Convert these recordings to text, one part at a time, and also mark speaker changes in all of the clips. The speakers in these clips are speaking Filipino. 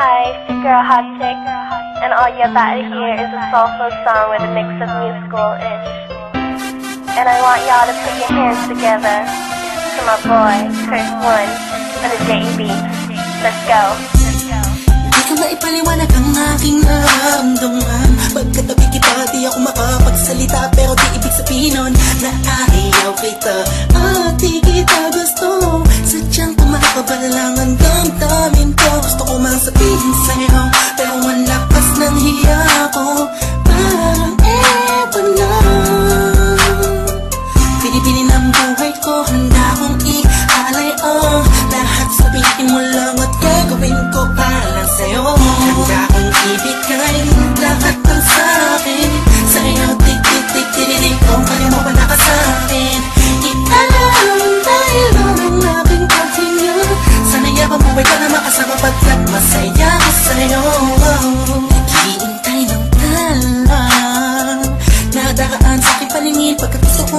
Speaker 1: Hi, girl Hot Chick, and all you're about to hear is a soulful song with a mix of musical-ish. And I want y'all to put your hands together to my boy, Chris One, for the JB. Let's go.
Speaker 2: Di ko maipaliwanag ang aking nararamdaman Pagkatabi kita, di ako makapagsalita Pero di ibig sabihin nun na ayaw kita wants to be insane.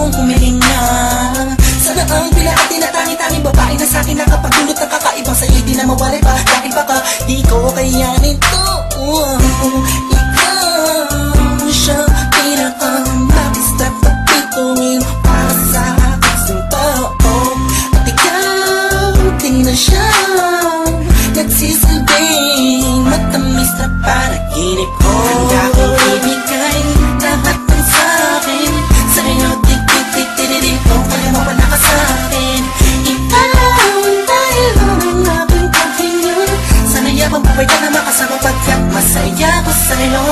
Speaker 2: Gusto kong humilinga Sana ang pila at tinatangi-tangi Babae na sa akin nakapagdulot ng kakaibang sa'yo Di na mawala pa. Dahil baka di ko kayanin to. Ikaw siya pinakamabis dapat bituin Para sa aking sintao At ikaw din na siya Nagsisilbing matamis na panaginip ko. Handa kong ka na makasama Pagkat masaya ko sa'yo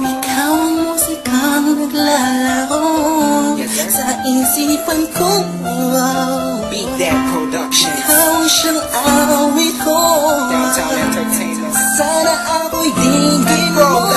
Speaker 2: Ikaw ang musikang naglalaro. Sa isipan ko
Speaker 3: Beat That Productions.
Speaker 2: Ikaw siyang awit ko.
Speaker 3: Downtown Entertainment.
Speaker 2: Sana ako'y dinggin mo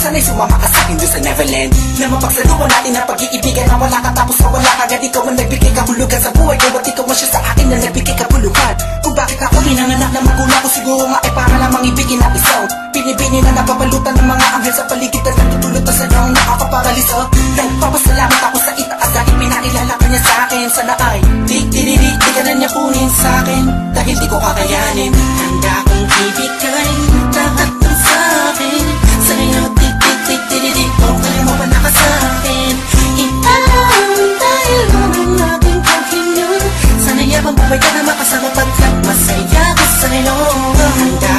Speaker 3: Sana'y sumama ka sa'kin doon sa Neverland. Na mapagsaluhan natin ang pag-iibigan Na wala ka tapos nawala agad Ikaw ang nagbigay kahulugan sa buhay. Ko At ikaw ang siya sa akin na nagbigay kapuluhan Kung bakit ako pinanganak na magulang ko Siguro nga ay para lamang ibigin ang isaw. Pinibini na napapalutan ng mga anghel sa paligid At nagtutulot na sa lang nakakaparaliso Handa